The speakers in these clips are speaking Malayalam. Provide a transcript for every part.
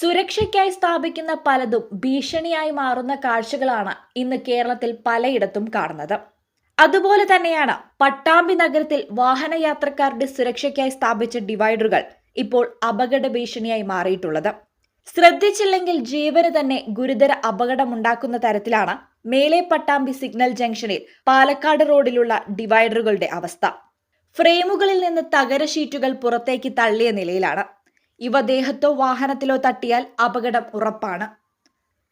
സുരക്ഷയ്ക്കായി സ്ഥാപിക്കുന്ന പലതും ഭീഷണിയായി മാറുന്ന കാഴ്ചകളാണ് ഇന്ന് കേരളത്തിൽ പലയിടത്തും കാണുന്നത്. അതുപോലെ തന്നെയാണ് പട്ടാമ്പി നഗരത്തിൽ വാഹനയാത്രക്കാരുടെ സുരക്ഷയ്ക്കായി സ്ഥാപിച്ച ഡിവൈഡറുകൾ ഇപ്പോൾ അപകട ഭീഷണിയായി മാറിയിട്ടുള്ളത്. ശ്രദ്ധിച്ചില്ലെങ്കിൽ ജീവന് തന്നെ ഗുരുതര അപകടമുണ്ടാക്കുന്ന തരത്തിലാണ് മേലെ പട്ടാമ്പി സിഗ്നൽ ജംഗ്ഷനിൽ പാലക്കാട് റോഡിലുള്ള ഡിവൈഡറുകളുടെ അവസ്ഥ. ഫ്രെയിമുകളിൽ നിന്ന് തകര ഷീറ്റുകൾ പുറത്തേക്ക് തള്ളിയ നിലയിലാണ്. ഇവ ദേഹത്തോ വാഹനത്തിലോ തട്ടിയാൽ അപകടം ഉറപ്പാണ്.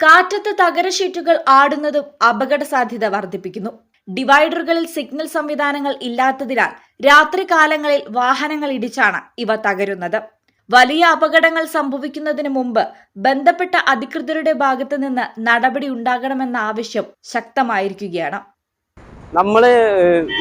കാറ്റത്ത് തകര ഷീറ്റുകൾ ആടുന്നതും അപകട സാധ്യത വർദ്ധിപ്പിക്കുന്നു. ഡിവൈഡറുകളിൽ സിഗ്നൽ സംവിധാനങ്ങൾ ഇല്ലാത്തതിനാൽ രാത്രികാലങ്ങളിൽ വാഹനങ്ങൾ ഇടിച്ചാണ് ഇവ തകരുന്നത്. വലിയ അപകടങ്ങൾ സംഭവിക്കുന്നതിന് മുമ്പ് ബന്ധപ്പെട്ട അധികൃതരുടെ ഭാഗത്തു നിന്ന് നടപടി ഉണ്ടാകണമെന്ന ആവശ്യം ശക്തമായിരിക്കുകയാണ്. നമ്മൾ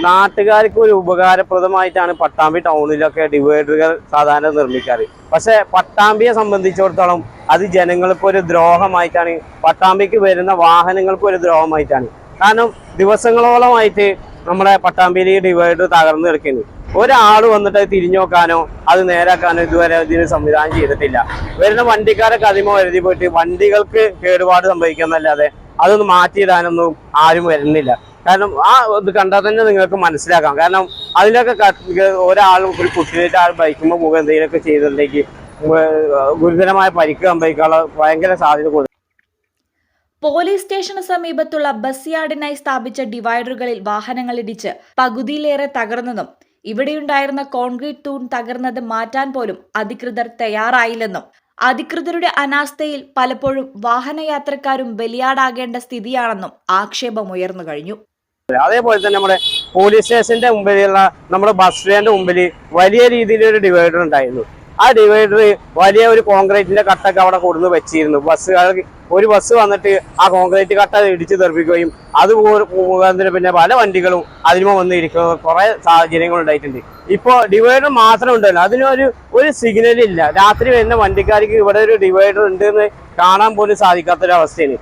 നാട്ടുകാർക്ക് ഒരു ഉപകാരപ്രദമായിട്ടാണ് പട്ടാമ്പി ടൗണിലൊക്കെ ഡിവൈഡറുകൾ സാധാരണ നിർമ്മിക്കാറ്. പക്ഷെ പട്ടാമ്പിയെ സംബന്ധിച്ചിടത്തോളം അത് ജനങ്ങൾക്ക് ഒരു ദ്രോഹമായിട്ടാണ് പട്ടാമ്പിക്ക് വരുന്ന വാഹനങ്ങൾക്ക് ഒരു ദ്രോഹമായിട്ടാണ്. കാരണം ദിവസങ്ങളോളമായിട്ട് നമ്മുടെ പട്ടാമ്പിയിൽ ഈ ഡിവൈഡർ തകർന്നു കിടക്കുന്നു ഒരാൾ വന്നിട്ട് തിരിഞ്ഞു നോക്കാനോ അത് നേരാക്കാനോ ഇതുവരെ ഇതിന് സംവിധാനം ചെയ്തിട്ടില്ല. വരുന്ന വണ്ടിക്കാരൊക്കെ അതിമ വരുതി പോയിട്ട് വണ്ടികൾക്ക് കേടുപാട് സംഭവിക്കുന്നല്ലാതെ അതൊന്ന് മാറ്റിയിടാനൊന്നും ആരും വരുന്നില്ല. കാരണം ആ ഇത് കണ്ടാൽ തന്നെ നിങ്ങൾക്ക് മനസ്സിലാക്കാം. കാരണം അതിലൊക്കെ ഒരാൾ ഒരു കുട്ടിയായിട്ട് ആൾ ബൈക്കുമ്പോൾ മുഖം എന്തെങ്കിലുമൊക്കെ ചെയ്തിട്ടുണ്ടെങ്കിൽ ഗുരുതരമായ പരിക്ക് സംഭവിക്കാനുള്ള ഭയങ്കര സാധ്യത കൂടുതൽ. പോലീസ് സ്റ്റേഷന് സമീപത്തുള്ള ബസ് യാർഡിനായി സ്ഥാപിച്ച ഡിവൈഡറുകളിൽ വാഹനങ്ങൾ ഇടിച്ച് പകുതിയിലേറെ തകർന്നതും ഇവിടെയുണ്ടായിരുന്ന കോൺക്രീറ്റ് തൂൺ തകർന്നത് മാറ്റാൻ പോലും അധികൃതർ തയ്യാറായില്ലെന്നും അധികൃതരുടെ അനാസ്ഥയിൽ പലപ്പോഴും വാഹനയാത്രക്കാരും ബലിയാടാകേണ്ട സ്ഥിതിയാണെന്നും ആക്ഷേപം ഉയർന്നു കഴിഞ്ഞു. അതേപോലെ തന്നെ നമ്മുടെ പോലീസ് സ്റ്റേഷന്റെ മുമ്പിലുള്ള നമ്മുടെ ബസ് സ്റ്റാൻഡിന്റെ മുമ്പിൽ വലിയ രീതിയിലൊരു ഡിവൈഡർ ഉണ്ടായിരുന്നു. ആ ഡിവൈഡർ വലിയ ഒരു കോൺക്രീറ്റിന്റെ കട്ടൊക്കെ അവിടെ കൊടുന്ന് വെച്ചിരുന്നു. ബസ്സുകാർ ഒരു ബസ് വന്നിട്ട് ആ കോൺക്രീറ്റ് കട്ട ഇടിച്ച് തെറിപ്പിക്കുകയും അത് പോകുന്നതിന് പിന്നെ പല വണ്ടികളും അതിനുമ വന്ന് ഇരിക്കുന്ന കുറെ സാഹചര്യങ്ങൾ ഉണ്ടായിട്ടുണ്ട്. ഇപ്പോൾ ഡിവൈഡർ മാത്രം ഉണ്ടല്ലോ. അതിനൊരു ഒരു സിഗ്നൽ ഇല്ല. രാത്രി വരുന്ന വണ്ടിക്കാർക്ക് ഇവിടെ ഒരു ഡിവൈഡർ ഉണ്ട് എന്ന് കാണാൻ പോലും സാധിക്കാത്തൊരവസ്ഥയാണ്.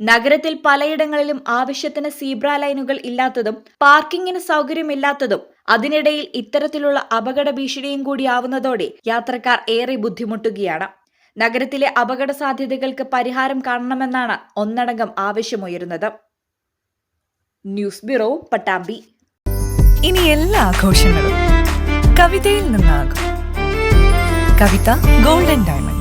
നഗരത്തിൽ പലയിടങ്ങളിലും ആവശ്യത്തിന് സീബ്ര ലൈനുകൾ ഇല്ലാത്തതും പാർക്കിങ്ങിന് സൗകര്യമില്ലാത്തതും അതിനിടയിൽ ഇത്തരത്തിലുള്ള അപകട ഭീഷണിയും കൂടിയാവുന്നതോടെ യാത്രക്കാർ ഏറെ ബുദ്ധിമുട്ടുകയാണ്. നഗരത്തിലെ അപകട സാധ്യതകൾക്ക് പരിഹാരം കാണണമെന്നാണ് ഒന്നടങ്കം ആവശ്യമുയരുന്നത്. News bureau Pattambi. ഇനി എല്ലാ ആഘോഷങ്ങളും കവിതയിൽ നിന്നാകും. കവിത ഗോൾഡൻ ഡയമണ്ട്സ്